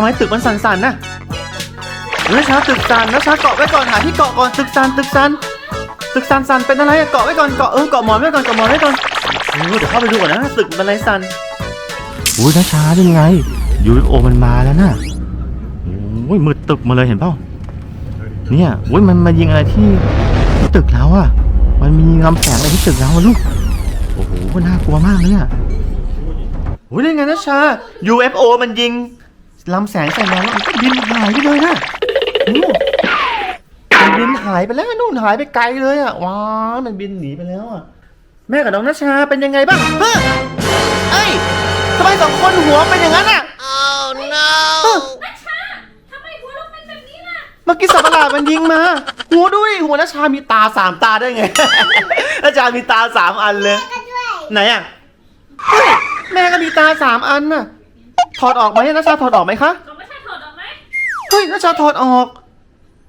ำไมตึกมันสั่นๆน่ะนัชชาตึกสั่นนัชชาเกาะไว้ก่อนหาที่เกาะก่อนตึกสั่นตึกสั่นตึกสั่นสั่นเป็นอะไรอะเกาะไว้ก่อนเกาะเออเกาะหมอนไว้ก่อนเกาะหมอนไว้ก่อนเออเดี๋ยวเข้าไปดูก่อนนะตึกมันอะไรสั่นอุ้ยนัชชาได้ไง UFO มันมาแล้วนะโอ้ยมืดตึกมาเลยเห็นเปล่าเนี่ยโอ้ยมันมายิงอะไรที่ที่ตึกเราอะมันมีลำแสงอะไรที่ตึกเราอะลูกโอ้โหน่ากลัวมากเลยอะโอ้ยได้ไงนัชชา UFO มันยิง ลำแสงใส่เราแล้วมันก็บินหายไปเลยนะโอ้มันบินหายไปแล้วนู่นหายไปไกลเลยอะว้าวมันบินหนีไปแล้วอะแม่กับน้องนัชชาเป็นยังไงบ้างเฮ้ยเอ้ยทำไมสองคนหัวเป็นอย่างนั้นอะนัชชาทำไมหัวเราเป็นแบบนี้ล่ะเมื่อกี้สัตว์ประหลาดมันยิงมาหัวด้วยหัวนัชชามีตาสามตาได้ไงนัชชามีตาสามอันเลย ไหนอะเฮ้ยแม่ก็มีตาสามอันน่ะ ถอดออกไหมนัชชาถอดออกไหมคะเราไม่ใช่ถอดออกไหมเฮ้ยนัชชาถอดออก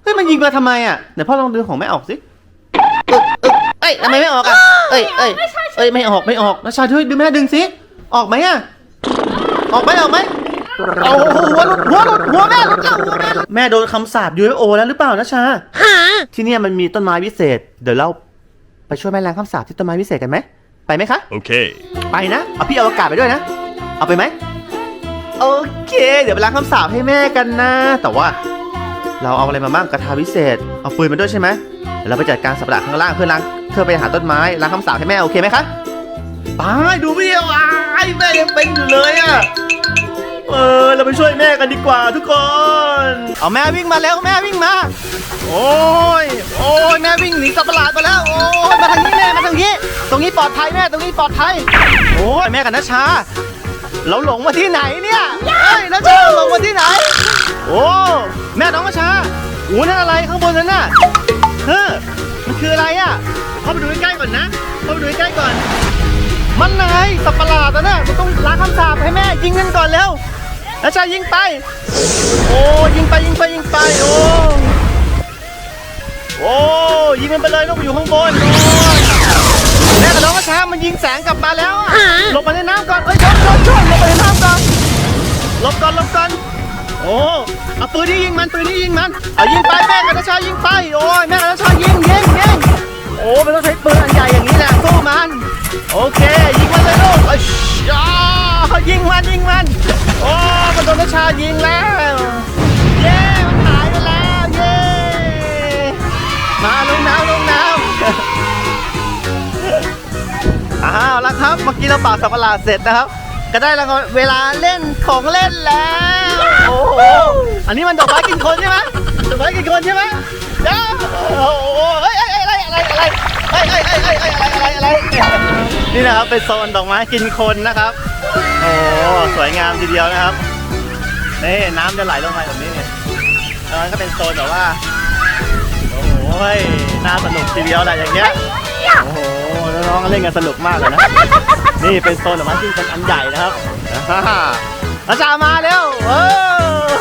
เฮ้ยมันยิงมาทำไมอะเดี๋ยวพ่อลองดึงของแม่ออกสิเอ้ยเอ้ยเอ้ยทำไมไม่ออกอะเอ้ยเอ้ยเอ้ยไม่ออกไม่ออกนัชชาช่วยดึงแม่ดึงสิออกไหมอะออกไหมออกไหมเอาหัวหลุดหัวหลุดหัวแม่หลุดแล้วหัวแม่หลุดแม่โดนคำสาป UFO แล้วหรือเปล่านัชชาที่เนี่ยมันมีต้นไม้วิเศษ เดี๋ยวเราไปช่วยแม่ล้างคำสาปที่ต้นไม้วิเศษกันไหมไปไหมคะ Okay. ไปนะ เอาพี่อวกาศไปด้วยนะ เอาไปไหม โอเค เดี๋ยวไปล้างคำสาปให้แม่กันนะ แต่ว่า เราเอาอะไรมาบ้างกระทาวิเศษ เอาปืนมาด้วยใช่ไหมเดี๋ยวเราไปจัดการสัประหลาดข้างล่างเพื่อล้างเพื่อไปหาต้นไม้ล้างคำสาปให้แม่โอเคไหมคะไปดูพี่ว้ายแม่ยังเป็นอยู่เลยอะเออเราไปช่วยแม่กันดีกว่าทุกคน เอาแม่วิ่งมาแล้วแม่วิ่งมา โอ้ยโอ้ยแม่วิ่งหนีสัตว์ประหลาดมาแล้ว โอ้ยมาทางนี้แม่มาทางนี้ ตรงนี้ปลอดภัยแม่ตรงนี้ปลอดภัย โอ้ยแม่กับนัชชา เราหลงมาที่ไหนเนี่ยเฮ้ยนัชชาเราหลงมาที่ไหน โอ้ แม่น้องนัชชาโอ้นั่นอะไรข้างบนนั้นน่ะเฮ้อมันคืออะไรอะ เข้าไปดูใกล้ๆก่อนนะ เข้าไปดูใกล้ๆก่อน มันนายสัตว์ประหลาดนะเนี่ยเราต้องล้างคำสาปให้แม่ยิงกันก่อนเร็วนัชชายิงไป โอ้ยิงไปยิงไปยิงไป โอ้โอ้ยิงมันไปเลยลูกอยู่ข้างบนโอ้ย แม่กับน้องก็ช้ามันยิงแสงกลับมาแล้วอะหลบมาในน้ำก่อนเอ้ยชนชนชนหลบไปในน้ำก่อนหลบก่อนหลบก่อนโอ้เอาปืนที่ยิงมันปืนที่ยิงมันเอายิงไปแม่กับน้าชายิงไปโอ้ยแม่กับน้าชายิงยิงยิงโอ้มันต้องใช้ปืนอันใหญ่อย่างนี้แหละสู้มัน โอเค ยิงมันเลยลูกเอ้ยอ้ายิงมันยิงมันโอ้มันโดนน้าชายิงแล้วเย้มันหายไปแล้วเย้มาลงน้ำ ล้วครับ เมื่อกี้เราปราสัตว์ประหลาดเสร็จนะครับ ก็ได้แล้วเวลาเล่นของเล่นแล้ว โอ้โห อันนี้มันดอกไม้กินคนใช่ไหมดอกไม้กินคนใช่ไหมเจ้าโอ้โหเอ้ยเอ้ยเอ้ยอะไรอะไรอะไรเอ้ยเอ้ยเอ้ยเอ้ยอะไรอะไรอะไรนี่นะครับเป็นโซนดอกไม้กินคนนะครับ โอ้สวยงามทีเดียวนะครับนี่น้ำจะไหลลงมาแบบนี้เนี่ยแล้วก็เป็นโซนแบบว่า โอ้โหน่าสนุกทีเดียวแหละอย่างเงี้ย โอ้โหน้องๆเล่นกันสนุกมากเลยนะ นี่เป็นโซนแบบว่าที่เป็นอันใหญ่นะครับอ่าฮ่าอาจารย์มาเร็วเออ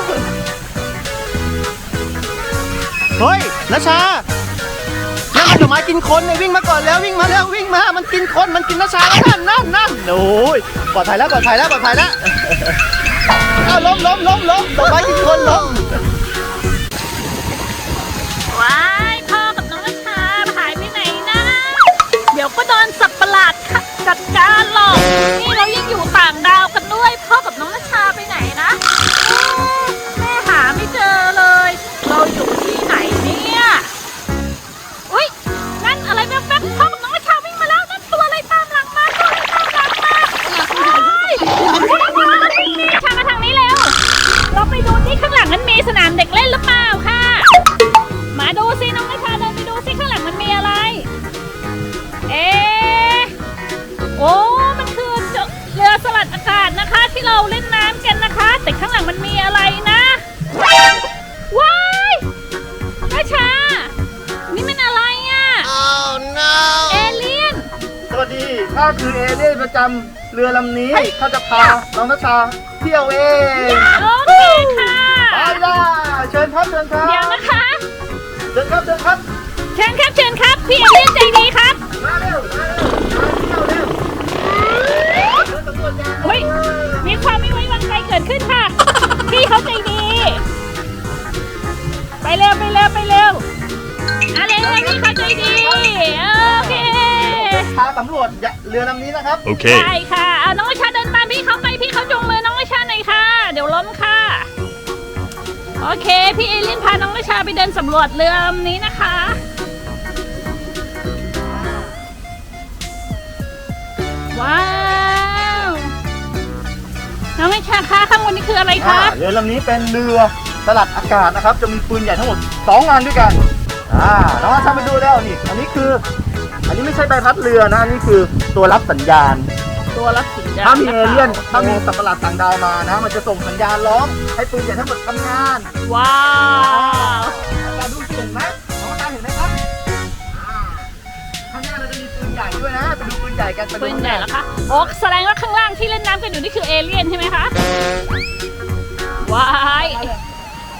เฮ้ยนัชชานั่นมันดอกไม้กินคนเนี่ยวิ่งมาก่อนแล้ววิ่งมาแล้ววิ่งมา มันกินคนมันกินนัชชาแล้วนั่นนั่นนั่นโอ้ยปลอดภัยแล้วปลอดภัยแล้วปลอดภัยแล้วเอาล้มล้มล้มล้มดอกไม้กินคนล้มว้า นี่เรายังอยู่ต่างดาวกันด้วยพ่อกับำนี้ข้าจะพาน้องนัชชาเที่ยวเองโอเคค่ะไปล่ะเชิญครับเชิญครับเดี๋ยวนะคะเชิญครับเชิญครับเชิญครับเชิญครับพี่เอเลี่ยนใจดีครับมาเร็วมาเร็วมาเที่ยวเร็วเดินสำรวจยานเฮ้ยมีความไม่ไว้วางใจเกิดขึ้นค่ะ พี่เขาใจดีวไปเร็วไปเร็วอะเร็วพี่เขาใจดีโอเคพาสำรวจเรือลำนี้นะครับ Okay. ได้ค่ะเอาน้องวิชาเดิน โอเค พี่เอเลี่ยนพาน้องวิชาไปเดินสำรวจเรือลำนี้นะคะ ว้าว น้องวิชาคะข้างบนนี้คืออะไรคะเรือลำนี้เป็นเรือสลัดอากาศนะครับ จะมีปืนใหญ่ทั้งหมด2อันด้วยกัน อ่าน้องอาชาไปดูแล้วนี่ อันนี้คือ อันนี้ไม่ใช่ใบพัดเรือนะ อันนี้คือตัวรับสัญญาณ ตัวรับสัญญาณ ถ้ามีเอเลี่ยนนะคะถ้ามีสัตว์ประหลาดต่างดาวมานะ มันจะส่งสัญญาณร้องให้ปืนใหญ่ทั้งหมดทำงานว้าวอาจารย์ดูเห็นไหมน้องอาจารย์เห็นไหมครับอ่าข้างหน้าเราจะมีปืนใหญ่ด้วยนะไปดูปืนใหญ่กันไปดูปืนใหญ่แล้วคะโอ้แสดงว่าข้างล่างที่เล่นน้ำกันอยู่นี่คือเอเลี่ยนใช่ไหมคะว้าย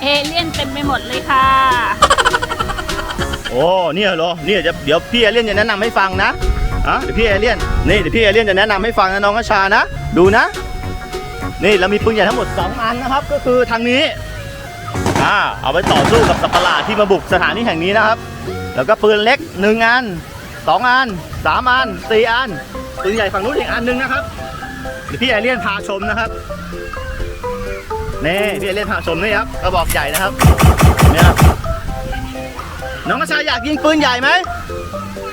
เอเลี่ยนเต็มไปหมดเลยค่ะ โอ้เนี่ยเหรอเนี่ยจะเดี๋ยวพี่เอเลี่ยนจะแนะนำให้ฟังนะ อะเดี๋ยวพี่เอเลี่ยนนี่เดี๋ยวพี่เอเลี่ยนจะแนะนำให้ฟังนะน้องอาชานะ ดูนะ นี่เรามีปืนใหญ่ทั้งหมด 2 อันนะครับ ก็คือทางนี้อ่าเอาไว้ต่อสู้กับสัตว์ประหลาดที่มาบุกสถานที่แห่งนี้นะครับ แล้วก็ปืนเล็ก1อัน2อัน3อัน4อันปืนใหญ่ฝั่งนู้นอีกอันหนึงนะครับเดี๋ยวพี่เอเลี่ยนพาชมนะครับ นี่พี่เอเลี่ยนพาชมนี่ครับกระบอกใหญ่นะครับเนี่ยน้องกระชาอยากยิงปืนใหญ่ไหม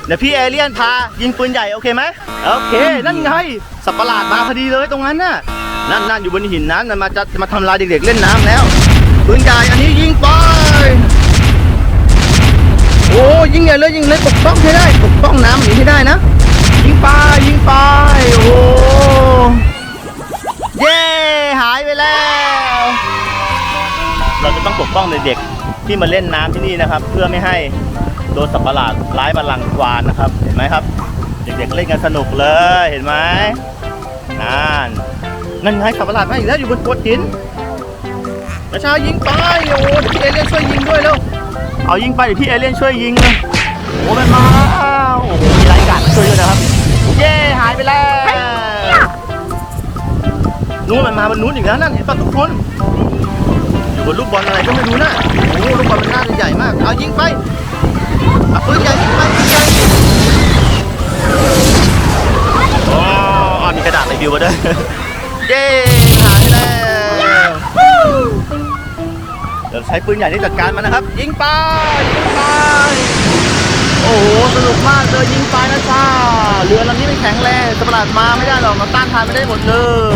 เดี๋ยวพี่เอเลี่ยนพายิงปืนใหญ่โอเคไหมโอเค นั่นไงสัตว์ประหลาดมาพอดีเลยตรงนั้นน่ะนั่นนั่นอยู่บนหินนั้นน่ะมาจะจะมาทำลายเด็กๆเล่นน้ำแล้วปืนใหญ่อันนี้ยิงไปโอ้ยิงใหญ่เลยยิงเลยปกป้องให้ได้ปกป้องน้ำหนีให้ได้นะ ยิงไปยิงไปโอ้เย้หายไปแล้ว เราจะต้องปกป้องเด็กๆที่มาเล่นน้ำที่นี่นะครับ เพื่อไม่ให้ โดนสัตว์ประหลาดร้ายมาลังควานนะครับเห็นไหมครับ เด็กๆเล่นกันสนุกเลยเห็นไหมนั่นนั่นไงสัตว์ประหลาดมาอีกแล้วอยู่บนโขดหินประชายิงไปโอ้พี่เอเลี่ยนช่วยยิงด้วยเร็วเอายิงไปเดี๋ยวพี่เอเลี่ยนช่วยยิงเลยโอ้มันมาโอ้โหมีไรการมาช่วยด้วยนะครับเย้หายไปแล้วนู้นมันมาบนนู้นอีกแล้วนั่นเห็นป่ะทุกคนอยู่บนลูกบอลอะไรก็ไม่รู้นะโอ้ลูกบอลมันน่าจะใหญ่มาก เอายิงไป เอาปืนใหญ่ยิงไปปืนใหญ่โอ้อ๋อมีกระดาษรีวิวมาด้วย เย้หายแล้วเดี๋ยวใช้ปืนใหญ่นี่จัดการมันนะครับ ยิงไปยิงไป โอ้โห สนุกมากเลยยิงไปนะจ้าเรือลำนี้ไม่แข็งแรงสัตว์ประหลาดมาไม่ได้หรอกเราต้านทานไม่ได้หมดเลย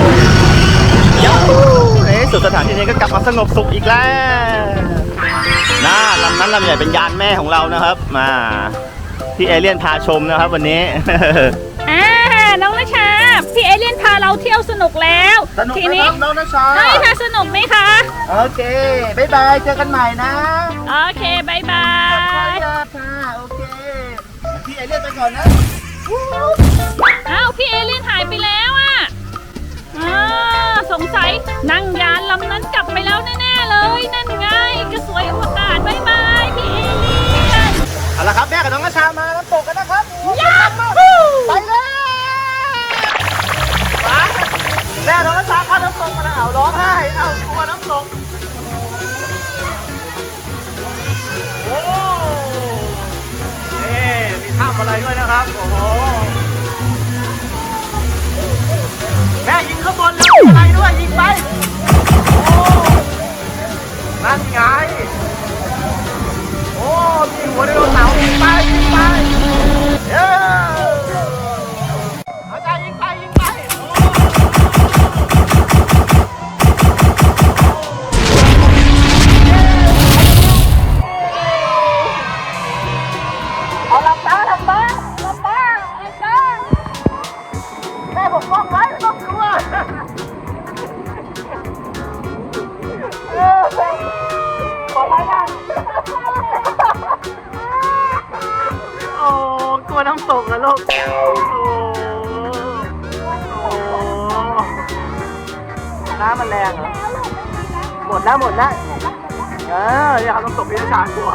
ยัฮูในที่สุดสถานที่นี้ก็กลับมาสงบสุขอีกแล้ว น่าลำนั้นลำใหญ่เป็นยานแม่ของเรานะครับ มาที่เอเลี่ยนพาชมนะครับวันนี้ อ่าน้องนชาพี่เอเลี่ยนพาเราเที่ยวสนุกแล้วสนุกทีไหมนี้ครับน้องนชาน้องนชาสนุกไหมคะ โอเคบ๊ายบายเจอกันใหม่นะโอเคบายบายค่ะโอเคพี่เอเลี่ยนไปก่อนนะ อ้าวพี่เอเลี่ยนหายไปแล้วอะอ่าสงสัยนั่งยานลำนั้นกลับไปแล้วแน่ๆเล ยนั่นไงกระสวยอวกาศบายบายพี่เอเลี่ยนเอาละครับแม่กับน้องกระชามาน้ำตกกันนะครับยาฮูไปเลยไปแม่น้องกระชาข้าน้ำตกมาแล้วเอาร้องไห้เอากลัวน้ำตกโอ้นี่มีภาพอะไรด้วยนะครับโอ้โหแม่ยิงข้างบนแล้วอะไรด้วยยิงไป โอ้มีหัวไดโนเสาร์ยิงไปยิงไปเย้ กลัวน้ำตกนะลูกโอ้โอ้น้ำมันแรงเหรอ หมดแล้วหมดแล้ว เอออย่าทำน้ำตกพี่ชากลัว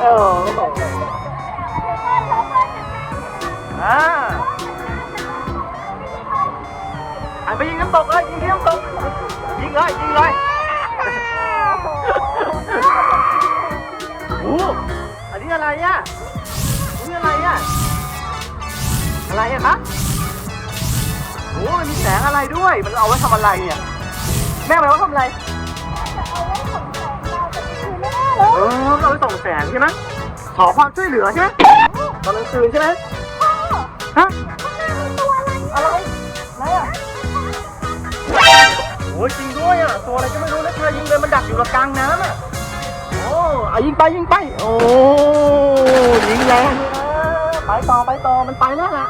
เอออ่าหันไปยิงน้ำตกเลยยิงที่น้ำตก ยิงเลยยิงเลยอะนี่อะไรอะ อะไรอะคะโอ้มันมีแสงอะไรด้วย มันเอาไว้ทำอะไรเนี่ย แม่มันเอาไว้ทำอะไร เออเอาไปส่องแสงใช่ไหมขอความช่วยเหลือใช่ไหมตอนกลางคืนใช่ไหมฮะ อะไร อะไรอะโอ้ยจริงด้วยอะ ตัวอะไรก็ไม่รู้นะเธอยิงเลยมันดักอยู่กับกลางน้ำอะ โอ้อะยิงไปยิงไป โอ้ยิงแรงเลยนะ ไปต่อไปต่อมันไปแล้วล่ะ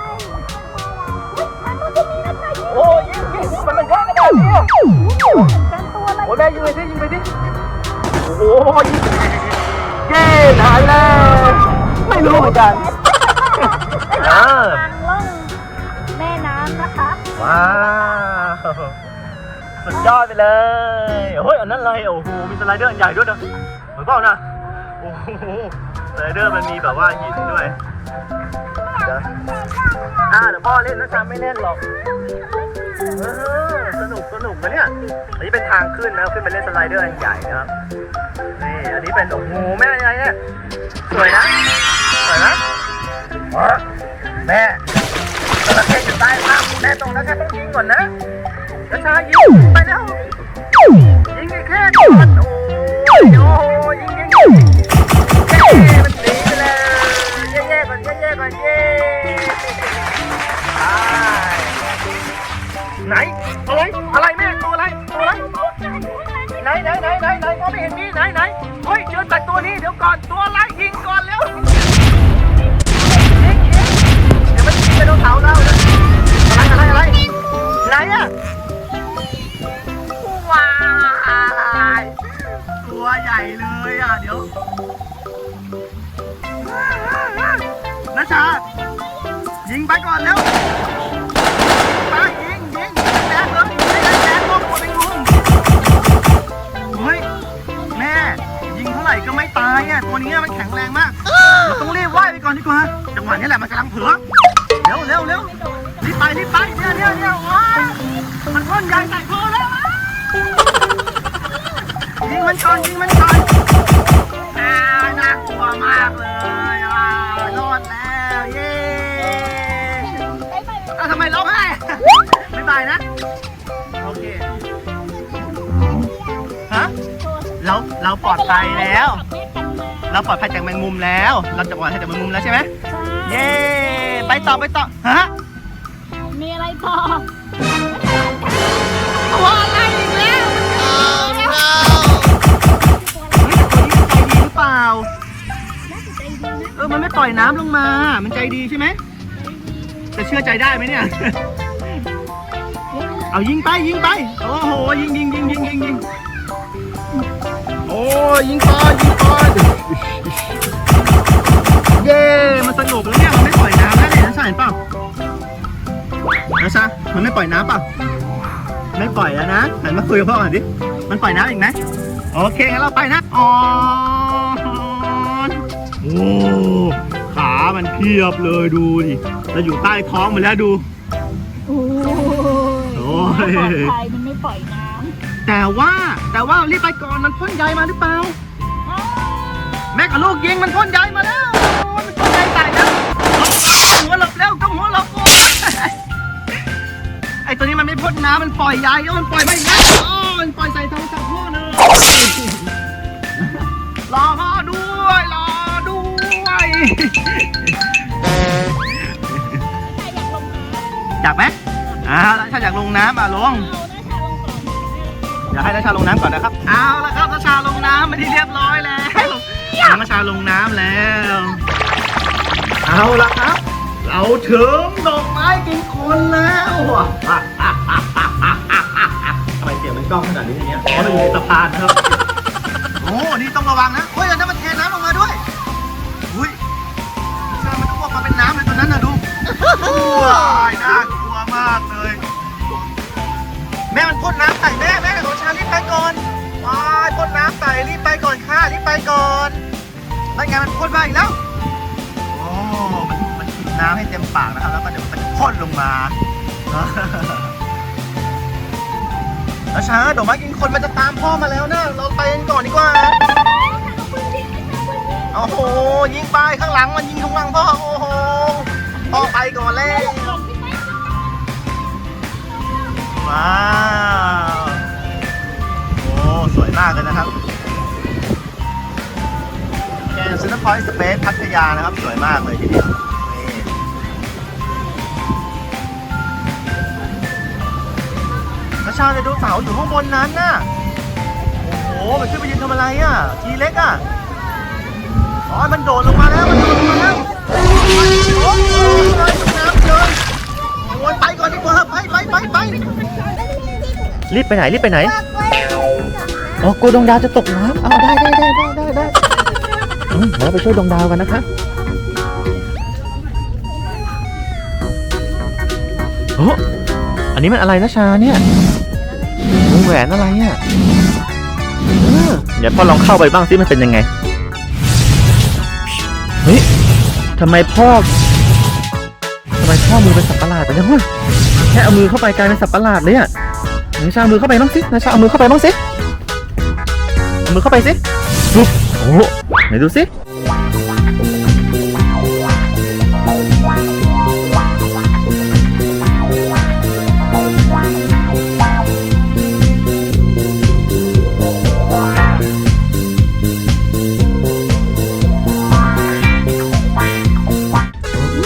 โอ้ยิงยิงมันมันเยอะขนาดนี้อะโอ้แม่ยิงไปสิยิงไปสิโอ้ยิงเย้หายแล้วไม่รู้เหมือนกันอ่าทางล่องแม่น้ำนะคะว้าวสุดยอดไปเลยเฮ้ยอันนั้นอะไรโอ้โหมีสไลเดอร์อันใหญ่ด้วยนะเหมือนเปล่านะโอ้โหส ไลเดอร์มันมีแบบว่าหินด้วยเดี๋ยวอ่าเดี๋ยวพ่อเล่นนะจ๊ะไม่เล่นหรอกเออสนุกสนุกนะเนี่ยอันนี้เป็นทางขึ้นนะครับขึ้นไปเล่นสไลเดอร์อันใหญ่นะครับนี่อันนี้เป็นโอ้โหแม่ยังไงเนี่ยสวยนะสวยนะอ๋อแม่จระเข้อยู่ใต้น้ำแม่ตรงนั้นแค่ต้องยิงก่อนนะกระชายิงไปแล้วยิงแค่ก่อนโอ้ยโอ้ยยิงยิง ไหนอะไรอะไรแม่ตัวอะไรตัวอะไรไหนไหนไหนไหนไหนมองไม่เห็นมีไหนไหนเฮ้ยเจอแต่ตัวนี้เดี๋ยวก่อนตัวอะไรยิงก่อนเร็วเดี๋ยวมันยิงไปโดนเสาเราอะไรอะไรอะไรไหนอะว้ายตัวใหญ่เลยอะเดี๋ยวนัชชายิงไปก่อนเร็ว บว่ายไปก่อนจังหวะนี้แหละมันกำลังเผลอเร็วเร็วเร็วรีบไปรีบไปเนี่ยเนี่ยเนี่ยว้ามันพ่นใหญ่ใส่คอแล้วยิงมันก่อนยิงมันก่อนอ่าน่ากลัวมากเลยอ่ารอดแล้วเย้อะทำไมร้องไห้ไม่บายนะโอเคฮะเราเราปลอดภัยแล้ว เราปลอดภัยจากแมงมุมแล้ว เราจะปลอดภัยจากแมงมุมแล้วใช่ไหมเย้ไปต่อไปต่อฮะมีอะไรต่อตัวอะไรอีกแล้วเฮ้ยแต่ตัวนี้มันใจดีหรือเปล่า เออ มันไม่ปล่อยน้ำลงมา มันใจดีใช่ไหมจะเชื่อใจได้ไหมเนี่ย เอายิงไปยิงไป โอ้โหยิงยิงยิงยิงยิงยิง โอ้ยิงไปยิงไปเย้มันสงบแล้วเนี่ยมันไม่ปล่อยน้ำแล้วเนี่ยนะชาเห็นเปล่านะชามันไม่ปล่อยน้ำเปล่าไม่ปล่อยแล้วนะหันมาคุยกับพ่อก่อนดิมันปล่อยน้ำอีกไหมโอเคงั้นเราไปนะอ๋อโอ้ขามันเพียบเลยดูดิเราอยู่ใต้ท้องมันแล้วดูโอ้โอ้ยปลอดภัยมันไม่ปล่อยน้ แต่ว่าแต่ว่ารีบไปก่อนมันพ่นใยมาหรือเปล่าำแม่กับลูกยิงมันพ่นใยมาแล้วมันพ่นใยใส่แล้วหัวหลบเร็วก็หัวหลบโอ้ยไอตัวนี้มันไม่พ่นน้ำมันปล่อยใยแล้วมันปล่อยไม่แล้วอ๋อมันปล่อยใส่โทรศัพท์พ่อเลยรอพ่อด้วยรอด้วยอยากไหมอ่าถ้าอยากลงน้ำอะลง อยากให้นัชชาลงน้ำก่อนนะครับ เอาละครับนัชชาลงน้ำมาที่เรียบร้อยแล้วนัชชาลงน้ำแล้ว เอาละครับ เราถึงดอกไม้กินคนแล้วทำไมเสียงมันกล้องขนาดนี้เนี่ยเพราะเราอยู่ในสะพานนะครับ โอ้ นี่ต้องระวังนะ ไปก่อนว้ายพ่นน้ำใส่รีบไปก่อนค่ะรีบไปก่อนนั่นไงมันพ่นมาอีกแล้วโอ้มันมันฉีดน้ำให้เต็มปากนะครับ แล้วก็เดี๋ยวมันจะพ่นลงมาแล้วช้าดอกไม้กินคนมันจะตามพ่อมาแล้วนะเราไปกันก่อนดีกว่าโอ้โหยิงไปข้างหลังมันยิงข้างหลังพ่อโอ้โหพ่อไปก่อนเลยว้า แกนซินพอยต์สเปซพัทยานะครับ สวยมากเลยทีเดียวนี่แล้วชาไดโนเสาร์อยู่ข้างบนนั้นน่ะ โอ้โห มันขึ้นไปยืนทำอะไรอะ ทีเล็กอะ อ๋อ มันโดดลงมาแล้ว มันโดดลงมาแล้วโอ้โหเลยตกน้ำเลยโอ้ยไปก่อนดีกว่า ไปไปไปไปรีบไปไหน รีบไปไหน อ๋อกลัวดวงดาวจะตกน้ำเอาได้ได้ได้ได้ได้ เดี๋ยวเราไปช่วยดวงดาวกันนะคะโอ้อันนี้มันอะไรนะชาเนี่ยวงแหวนอะไรเนี่ยเดี๋ยวพ่อลองเข้าไปบ้างสิมันเป็นยังไง เฮ้ยทำไมพ่อทำไมพ่อมือเป็นสัตว์ประหลาดไปเนี่ยเว้ยแค่เอามือเข้าไปกลายเป็นสัตว์ประหลาดเลยอะไหนชาเอามือเข้าไปบ้างสินะชาเอามือเข้าไปบ้างสิเอามือเข้าไปสิดูโอ้ ไหนดูสิ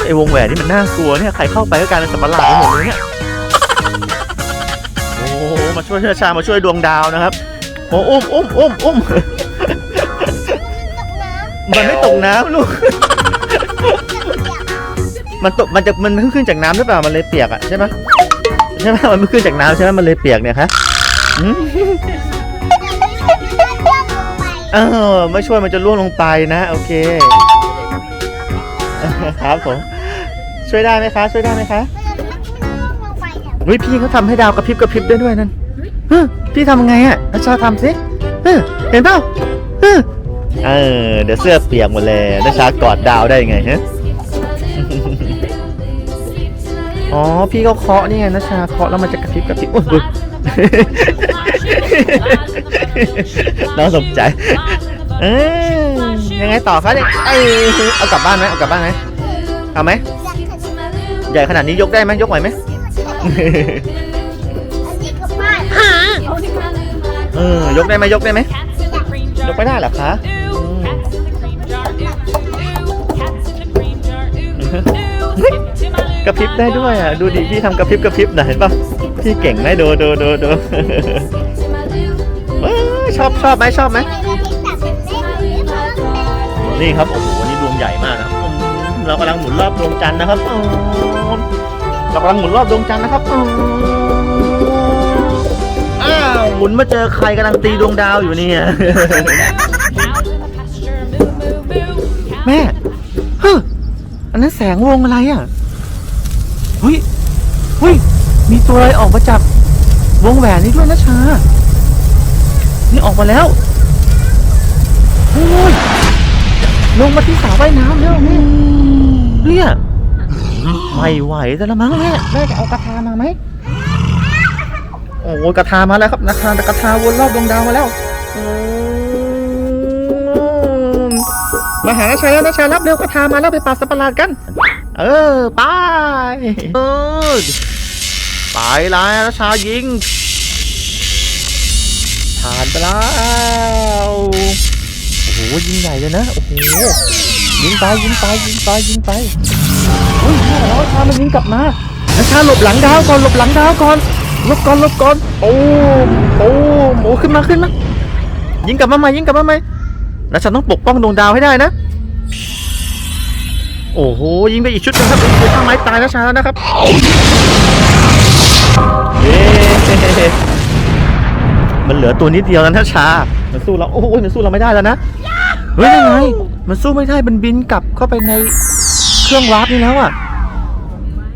ไอวงแหวนนี่มันน่ากลัวเนี่ย ใครเข้าไปก็กลายเป็นสัตว์ประหลาดไปหมดเลยเนี่ย โอ้มาช่วยเชื่อชา มาช่วยดวงดาวนะครับ โอ้อุ้มอุ้มอุ้มอุ้ม มันไม่ตกน้ำลูก มันตก มันจะ มันเพิ่งขึ้นจากน้ำหรือเปล่า มันเลยเปียกอะใช่ไหมใช่ไหมมันเพิ่งขึ้นจากน้ำใช่ไหมมันเลยเปียกเนี่ยคะอืมเออไม่ช่วยมันจะล่วงลงไปนะ โอเค ครับผม ช่วยได้ไหมคะ ช่วยได้ไหมคะเฮ้ยพี่เขาทำให้ดาวกระพริบกระพริบได้ด้วยนั่นเฮ้ยพี่ทำไงอะอาชาทำสิเฮ้ยเห็นเปล่า เฮ้ยเออ เดี๋ยวเสื้อเปียกหมดเลยนาชากอดดาวได้ยังไงฮะ อ๋อ พี่เขาเคาะนี่ไงนะชาเคาะแล้วมันจะกระพริบกระพริบโอ้ยน้องสนใจ เอ้ยยังไงต่อคะเนี่ยเอ้ยเอากลับบ้านไหมเอากลับบ้านไหมเอาไหมใหญ่ขนาดนี้ยกได้ไหมยกไหวไหม เออยกได้ไหมยกได้ไหมยกไม่ได้เหรอคะก ระพริบได้ด้วยอะดูดิพี่ทำกระพริบกระพริบหน่อยเห็นป่ะพี่เก่งไหมดูดูดูดูเอ้ยชอบชอบไหมชอบไหมนี่ครับโอ้โหนี่ดวงใหญ่มากนะครับอืมเรากำลังหมุนรอบดวงจันทร์นะครับอืมเรากำลังหมุนรอบดวงจันทร์นะครับอืมอ้าวหมุนมาเจอใครกำลังตีดวงดาวอยู่เนี่ยแม่เฮ้ยอันนั้นแสงวงอะไรอะ เฮ้ยเฮ้ยมีตัวอะไรออกมาจากวงแหวนนี้ด้วยนะชา นี่ออกมาแล้วโอ้ยลงมาที่สระว่ายน้ำแล้วแม่เนี่ยไม่ไหวแต่ละมั้งแม่แม่จะเอากระทามาไหมโอ้ยกระทามาแล้วครับนะคากระทาวนรอบดวงดาวมาแล้วอืมมาหานาชาแล้วนาชารับเร็วกระทามาแล้วไปปราบสัตว์ประหลาดกัน เออไปเออไปแล้วนาชายิง ผ่านไปแล้วโอ้โหยิงใหญ่เลยนะโอ้โหยิงไปยิงไปยิงไปยิงไปอุ้ยแล้วชามันยิงกลับมาแล้วชาหลบหลังดาวก่อนหลบหลังดาวก่อนหลบก่อนหลบก่อนโอ้มโอ้มโอ้ขึ้นมาขึ้นมายิงกลับมาใหม่ยิงกลับมาใหม่แล้วฉันต้องปกป้องดวงดาวให้ได้นะ โอ้โหยิงไปอีกชุดนึงครับอีกข้างไม้ตายนะชาแล้วนะครับเย้มันเหลือตัวนิดเดียวแล้วนะชา มันสู้เราโอ้ยมันสู้เราไม่ได้แล้วนะเฮ้ยยังไงมันสู้ไม่ได้มันบินกลับเข้าไปในเครื่องวาร์ปนี่แล้วอะ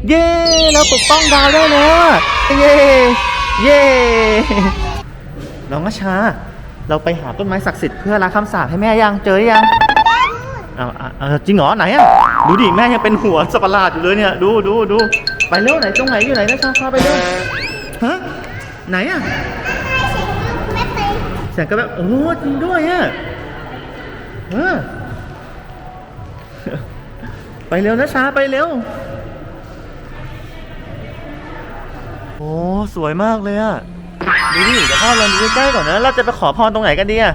เย้เราปกป้องดาวได้แล้วเย้เย้น้องอาชา เราไปหาต้นไม้ศักดิ์สิทธิ์เพื่อล้างคำสาปให้แม่ยังเจอยังอาเอาเอาจริงเหรอไหนอะ ดูดิแม่ยังเป็นหัวสัตว์ประหลาดอยู่เลยเนี่ย ดูดูดูไปเร็วไหนตรงไหนอยู่ไหนนะชาพาไปเร็วฮะไหนอะแสงก็แบบโอ้จริงด้วยอะเออไปเร็วนะช้าไปเร็วโอ้สวยมากเลยอะดูดิเดี๋ยวพ่อลองดูใกล้ๆก่อนนะเราจะไปขอพรตรงไหนกันดีอะ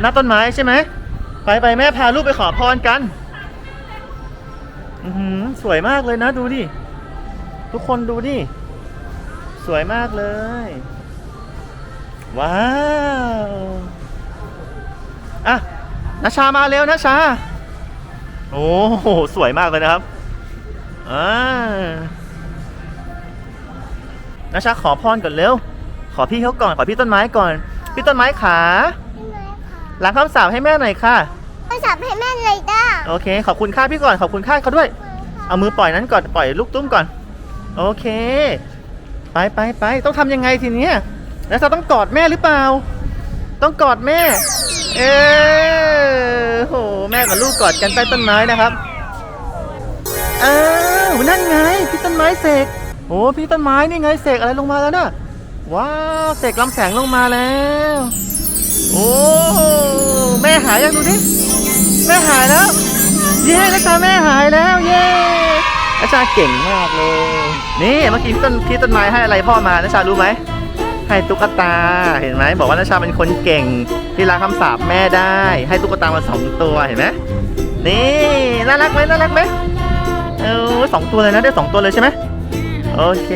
หน้าต้นไม้ใช่ไหม ไปไปแม่พาลูกไปขอพรกันอือหือสวยมากเลยนะดูดิ ทุกคนดูดิ สวยมากเลย ว้าวอะนาชามาเร็วนะชา โอ้โหสวยมากเลยนะครับอ่านาชาขอพรก่อนเร็ว ขอพี่เขาก่อน ขอพี่ต้นไม้ก่อน พี่ต้นไม้ขา หลังคำสาปให้แม่หน่อยค่ะภาษาให้แม่เลยด้าโอเค ขอบคุณค่าพี่ก่อน ขอบคุณค่าเขาด้วย เอามือปล่อยนั้นก่อน ปล่อยลูกตุ้มก่อน โอเค ไปไปไป ต้องทำยังไงทีเนี้ยแล้วเราต้องกอดแม่หรือเปล่า ต้องกอดแม่ เออโห แม่กับลูกกอดกันใต้ต้นไม้นะครับ อ้าว นั่นไง พี่ต้นไม้เสกโอ้พี่ต้นไม้นี่ไงเสกอะไรลงมาแล้วน่ะว้าว เสกลำแสงลงมาแล้ว โอ้ แม่หายยังดูดิ แม่หายแล้ว เย้นัชชาแม่หายแล้ว เย้นัชชาเก่งมากเลย นี่เมื่อกี้พี่ต้นพี่ต้นไม้ให้อะไรพ่อมานัชชารู้ไหม ให้ตุ๊กตา เห็นไหม บอกว่านัชชาเป็นคนเก่ง ที่ล้างคำสาปแม่ได้ ให้ตุ๊กตามาสองตัวเห็นไหมนี่น่ารักไหมน่ารักไหมเออสองตัวเลยนะได้สองตัวเลยใช่ไหมโอเค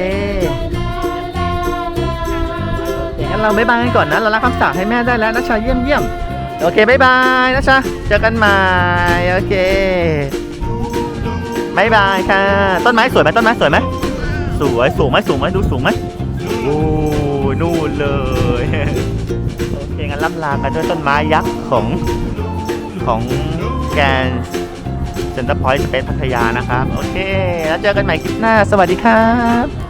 เราบ๊ายบายกันก่อนนะ เราล้างคำสาปให้แม่ได้แล้วนัชชาเยี่ยมเยี่ยมโอเคบายบายนะชาเจอกันใหม่โอเคบายบายค่ะ ต้นไม้สวยไหมต้นไม้สวยไหมสวยสูงไหมสูงไหมดูสูงไหมโอ้นู่นเลยโอเคงั้นล่ำลากันด้วยต้นไม้ยักษ์ของของแกนเซ็นเตอร์พอยต์สเปซพัทยานะครับ โอเค แล้วเจอกันใหม่คลิปหน้า สวัสดีครับ